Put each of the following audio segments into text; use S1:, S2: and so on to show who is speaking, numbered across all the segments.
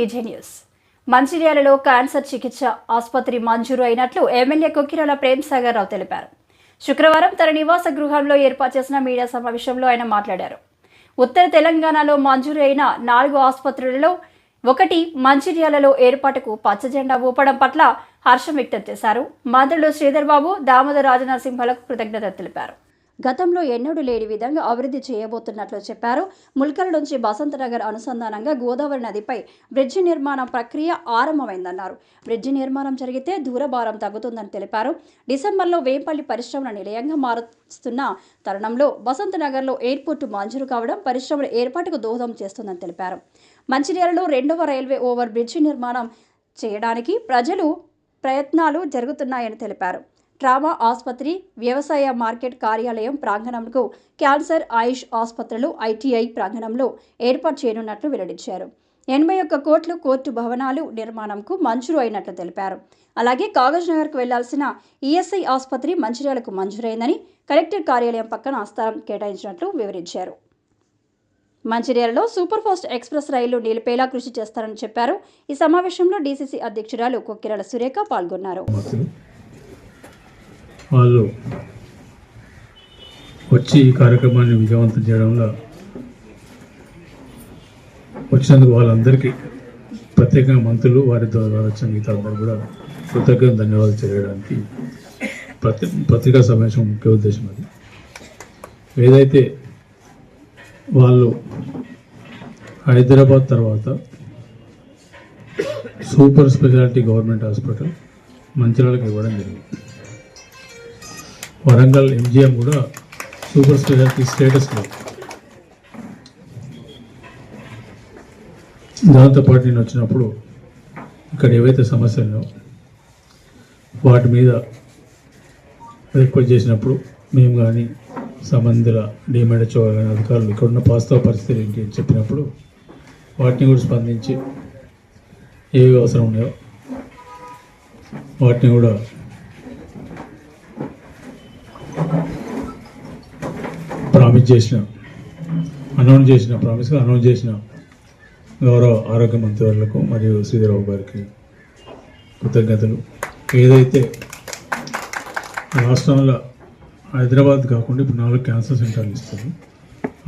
S1: TG news మంచిర్యాలలో cancer చికిత్స ఆసుపత్రి మంజూరు అయినట్లు ఎమ్మెల్యే కొక్కిరాల ప్రేమ్ సాగర్ రావు తెలిపారు. శుక్రవారం తన నివాస గృహంలో ఏర్పాటు చేసిన మీడియా సమావేశంలో ఆయన మాట్లాడారు. ఉత్తర తెలంగాణలో మంజూరు అయిన నాలుగు ఆసుపత్రులలో ఒకటి మంచిర్యాలలో ఏర్పాటుకు పచ్చజెండా ఊపడం పట్ల హర్షం వ్యక్తం చేశారు. మంత్రులు శ్రీధర్ బాబు దామోదర్ రాజనరసింహలకు కృతజ్ఞత తెలిపారు. గతంలో ఎన్నడూ లేని విధంగా అభివృద్ధి చేయబోతున్నట్లు చెప్పారు. ముల్కల నుంచి బసంతనగర్ అనుసంధానంగా గోదావరి నదిపై బ్రిడ్జి నిర్మాణం ప్రక్రియ ఆరంభమైందన్నారు. బ్రిడ్జి నిర్మాణం జరిగితే దూరభారం తగ్గుతుందని తెలిపారు. డిసెంబర్లో వేంపల్లి పరిశ్రమల నిలయంగా మారుస్తున్న తరుణంలో బసంతనగర్లో ఎయిర్పోర్టు మంజూరు కావడం పరిశ్రమల ఏర్పాటుకు దోహదం చేస్తుందని తెలిపారు. మంచిర్యాలలో రెండవ రైల్వే ఓవర్ బ్రిడ్జి నిర్మాణం చేయడానికి ప్రజలు ప్రయత్నాలు జరుగుతున్నాయని తెలిపారు. ట్రామా ఆసుపత్రి వ్యవసాయ మార్కెట్ కార్యాలయం ప్రాంగణంకు క్యాన్సర్ ఆయుష్ ఆసుపత్రులు ఐటీఐ ప్రాంగణంలో ఏర్పాటు చేయనున్నట్లు వెల్లడించారు. ఎనభై ఒక్క కోట్లు కోర్టు భవనాలు నిర్మాణంకు మంజూరు అయినట్లు తెలిపారు. అలాగే కాగజ్ నగర్కు వెళ్ళాల్సిన ఈఎస్ఐ ఆసుపత్రి మంచిర్యాలకు మంజూరైందని కలెక్టర్ కార్యాలయం పక్కన స్థలం కేటాయించినట్లు వివరించారు. మంచిర్యాలలో సూపర్ ఫాస్ట్ ఎక్స్ప్రెస్ రైలు నిలిపేలా కృషి చేస్తారని చెప్పారు. ఈ సమావేశంలో డీసీసీ అధ్యక్షురాలు కొక్కిరాల సురేఖ పాల్గొన్నారు.
S2: వాళ్ళు వచ్చి ఈ కార్యక్రమాన్ని విజయవంతం చేయడంలో వచ్చినందుకు వాళ్ళందరికీ ప్రత్యేకంగా మంత్రులు వారి ద్వారా వచ్చిన మిగతా అందరూ కూడా కృతజ్ఞత ధన్యవాదాలు చేయడానికి ప్రతి పత్రికా సమావేశం ముఖ్య ఉద్దేశం అది. ఏదైతే వాళ్ళు హైదరాబాద్ తర్వాత సూపర్ స్పెషాలిటీ గవర్నమెంట్ హాస్పిటల్ మంచిర్యాలకు ఇవ్వడం జరిగింది. వరంగల్ ఎంజిఎం కూడా సూపర్ స్పెషాలిటీ స్టేటస్లో దాంతోపాటు నేను వచ్చినప్పుడు ఇక్కడ ఏవైతే సమస్యలు ఉన్నాయో వాటి మీద రిక్వెస్ట్ చేసినప్పుడు మేము కానీ సంబంధుల డిమాండ్ కానీ అధికారులు ఇక్కడ ఉన్న వాస్తవ పరిస్థితులు ఏంటి అని చెప్పినప్పుడు వాటిని కూడా స్పందించి ఏవి అవసరం ఉన్నాయో వాటిని కూడా ప్రామిస్ చేసిన. అనౌన్స్ చేసిన. ప్రామిస్గా అనౌన్స్ చేసిన. గౌరవ ఆరోగ్య మంత్రివర్లకు మరియు శ్రీధరరావు గారికి కృతజ్ఞతలు. ఏదైతే రాష్ట్రంలో హైదరాబాద్ కాకుండా ఇప్పుడు నాలుగు క్యాన్సర్ సెంటర్లు ఇస్తారు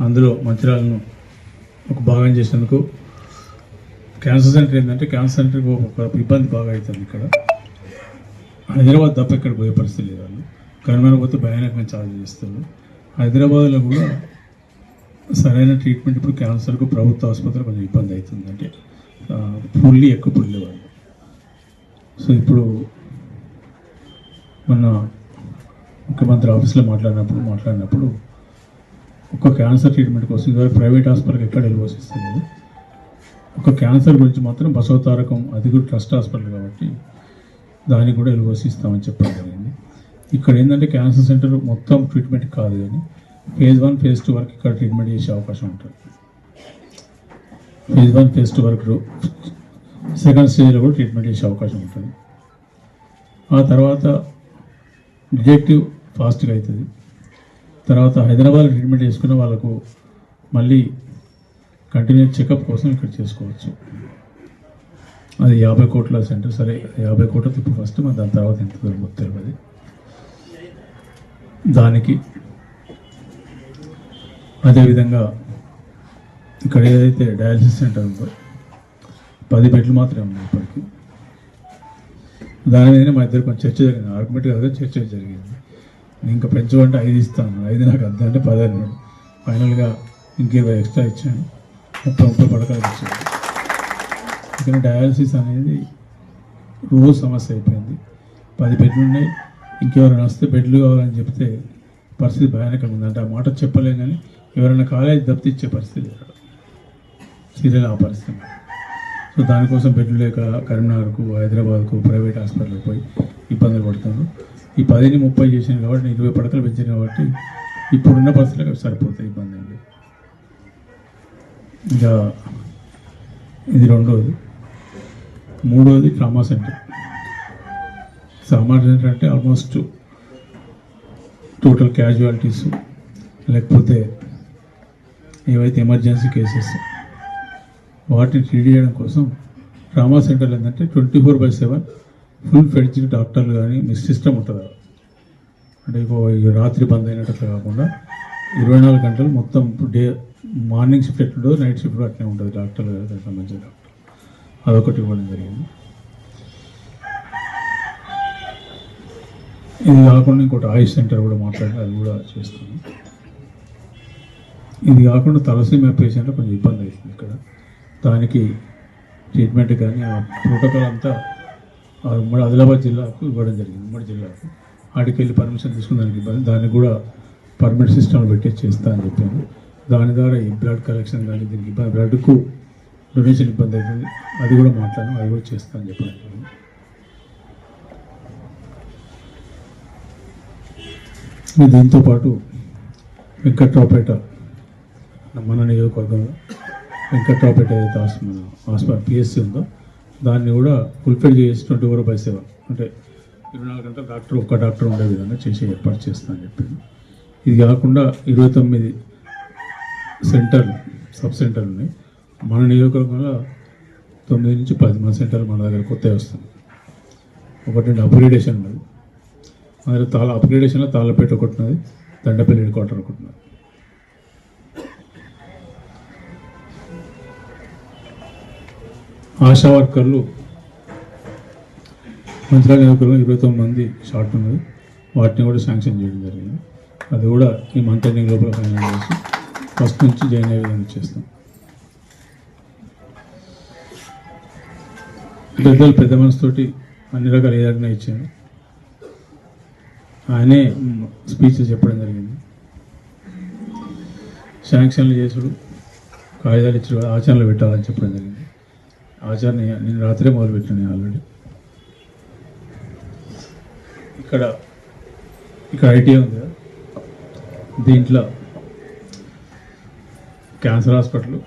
S2: అందులో మంచిర్యాలను ఒక భాగం చేసినందుకు క్యాన్సర్ సెంటర్ ఏంటంటే క్యాన్సర్ సెంటర్కి ఒక ఇబ్బంది బాగా అవుతుంది ఇక్కడ. హైదరాబాద్ తప్ప ఇక్కడ పోయే పరిస్థితి లేదు వాళ్ళు. కరీంనగర్ పోతే భయానకంగా ఛార్జ్ చేస్తారు హైదరాబాద్లో కూడా సరైన ట్రీట్మెంట్ ఇప్పుడు క్యాన్సర్కు ప్రభుత్వ ఆసుపత్రి కొంచెం ఇబ్బంది అవుతుంది. అంటే ఆ, పుల్లి ఎక్కువ పుల్లి వాళ్ళు సో ఇప్పుడు మొన్న ముఖ్యమంత్రి ఆఫీస్లో మాట్లాడినప్పుడు మాట్లాడినప్పుడు ఒక క్యాన్సర్ ట్రీట్మెంట్ కోసం ప్రైవేట్ హాస్పిటల్కి ఎక్కడ వెళ్ళవసిస్తుంది ఒక క్యాన్సర్ గురించి మాత్రం బసవతారకం అది కూడా ట్రస్ట్ హాస్పిటల్ కాబట్టి దానికి కూడా ఎల్ఓసి ఇస్తామని చెప్పారు. ఇక్కడ ఏంటంటే క్యాన్సర్ సెంటర్ మొత్తం ట్రీట్మెంట్ కాదు కానీ ఫేజ్ వన్ ఫేజ్ టూ వరకు ఇక్కడ ట్రీట్మెంట్ చేసే అవకాశం ఉంటుంది. ఫేజ్ వన్ ఫేజ్ టూ వరకు సెకండ్ స్టేజ్లో కూడా ట్రీట్మెంట్ చేసే అవకాశం ఉంటుంది. ఆ తర్వాత డిజెక్టివ్ ఫాస్ట్గా అవుతుంది తర్వాత హైదరాబాద్ ట్రీట్మెంట్ చేసుకున్న వాళ్ళకు మళ్ళీ కంటిన్యూస్ చెకప్ కోసం ఇక్కడ చేసుకోవచ్చు. అది యాభై కోట్ల సెంటర్ సరే యాభై కోట్ల ఇప్పుడు ఫస్ట్ మరి దాని తర్వాత ఎంత దొరుకుతుంది తెలియదు. దానికి అదేవిధంగా ఇక్కడ ఏదైతే డయాలసిస్ సెంటర్ ఉందో పది బెడ్లు మాత్రమే ఉన్నాయి ఇప్పటికి. దాని మీదనే మా ఇద్దరు కొంచెం చర్చ జరిగింది. ఆర్గ్యుమెంట్ కాదు చర్చ జరిగింది. నేను ఇంకా పెంచమంటే ఐదు ఇస్తాను. ఐదు నాకు అర్థం అంటే పది అన్నాడు. ఫైనల్గా ఇంకేదో ఎక్స్ట్రా ఇచ్చాను. ముప్పై ముప్పై పడకలు ఇచ్చాను ఇక్కడ డయాలసిస్ అనేది రోజు సమస్య అయిపోయింది. పది బెడ్లు ఉన్నాయి. ఇంకెవరైనా వస్తే బెడ్లు కావాలని చెప్తే పరిస్థితి భయానకంగా ఉంది ఆ మాట చెప్పలేం కానీ ఎవరైనా కాలేజ్ దప్తిచ్చే పరిస్థితి. సీరియల్ ఆ పరిస్థితి. సో దానికోసం బెడ్లు లేక కరీంనగర్కు హైదరాబాద్కు ప్రైవేట్ హాస్పిటల్కి పోయి ఇబ్బందులు పడుతున్నారు. ఈ పదిని ముప్పై చేసింది కాబట్టి నేను ఇరవై పడకలు పెంచాను కాబట్టి ఇప్పుడున్న పరిస్థితులకు సరిపోతాయి ఇబ్బంది అండి ఇంకా ఇది రెండోది. మూడోది ట్రామా సెంటర్. ట్రామా సెంటర్ అంటే ఆల్మోస్ట్ టోటల్ క్యాజువాలిటీస్ లేకపోతే ఏవైతే ఎమర్జెన్సీ కేసెస్ వాటిని ట్రీట్ చేయడం కోసం ట్రామా సెంటర్లు ఏంటంటే twenty four by seven full fledged డాక్టర్లు కానీ మీ సిస్టమ్ ఉంటుంది అంటే ఇగో రాత్రి బంద్ అయినట్టు కాకుండా ఇరవై నాలుగు గంటలు మొత్తం డే మార్నింగ్ షిఫ్ట్ ఎట్లుండో నైట్ షిఫ్ట్ అట్లే ఉంటుంది డాక్టర్లు సంబంధించిన డాక్టర్ అదొకటి ఇవ్వడం జరిగింది. ఇది కాకుండా ఇంకోటి ఆయుష్ సెంటర్ కూడా మాట్లాడి అది కూడా చేస్తాను. ఇది కాకుండా తలసీమియా పేషెంట్ కొంచెం ఇబ్బంది అవుతుంది ఇక్కడ. దానికి ట్రీట్మెంట్ కానీ ఆ ప్రోటోకాల్ అంతా ఆ ఉమ్మడి ఆదిలాబాద్ జిల్లాకు ఇవ్వడం జరిగింది ఉమ్మడి జిల్లాకు. ఆడికి వెళ్ళి పర్మిషన్ తీసుకుని దానికి ఇబ్బంది దానికి కూడా పర్మిట్ సిస్టమ్లో పెట్టి చేస్తా అని చెప్పాను. దాని ద్వారా ఈ బ్లడ్ కలెక్షన్ కానీ దీనికి ఇబ్బంది బ్లడ్కు డొనేషన్ ఇబ్బంది అవుతుంది. అది కూడా మాట్లాడాను అది కూడా చేస్తా అని చెప్పాను. దీంతో పాటు వెంకట్రావుపేట మన నియోజకవర్గంలో వెంకట్రావుపేట ఏదైతే హాస్- మన హాస్పిటల్ పిఎస్సి ఉందో దాన్ని కూడా ఫుల్ఫిల్ చేసి ట్వంటీ ఫోర్ బై సెవెన్ అంటే ఇరవై నాలుగు గంటల డాక్టర్ ఒక్క డాక్టర్ ఉండే విధంగా చేసి ఏర్పాటు చేస్తానని చెప్పింది ఇది కాకుండా ఇరవై తొమ్మిది సెంటర్లు సబ్ సెంటర్లు ఉన్నాయి. మన నియోజకవర్గంలో తొమ్మిది నుంచి పది మన సెంటర్లు మన దగ్గర కొత్తవి వస్తుంది ఒకటి అప్గ్రేడేషన్ మరి తాళ అప్గ్రేడేషన్లో తాళ్ళపేట ఒకటి ఉన్నది దండపల్లి హెడ్ క్వార్టర్ ఒకటి ఉన్నది ఆశా వర్కర్లు మంచిగా వర్కర్లు ఇరవై తొమ్మిది మంది షార్ట్ ఉన్నది. వాటిని కూడా శాంక్షన్ చేయడం జరిగింది. అది కూడా ఈ మంత్ ఎండింగ్ లోపల ఫైనల్ చేసి ఫస్ట్ నుంచి జాయిన్ అయ్యే విధంగా చేస్తాం. పెద్దలు పెద్ద మనసుతోటి అన్ని రకాల ఏదైనా ఇచ్చాను ఆయనే స్పీచ్ చెప్పడం జరిగింది. శాంక్షన్లు చేసుడు కాగితాలు ఇచ్చి ఆచరణలు పెట్టాలని చెప్పడం జరిగింది. ఆచరణ నేను రాత్రే మొదలుపెట్టాను ఆల్రెడీ. ఇక్కడ ఇక్కడ ఐటీ ఉంది కదా. దీంట్లో క్యాన్సర్ హాస్పిటల్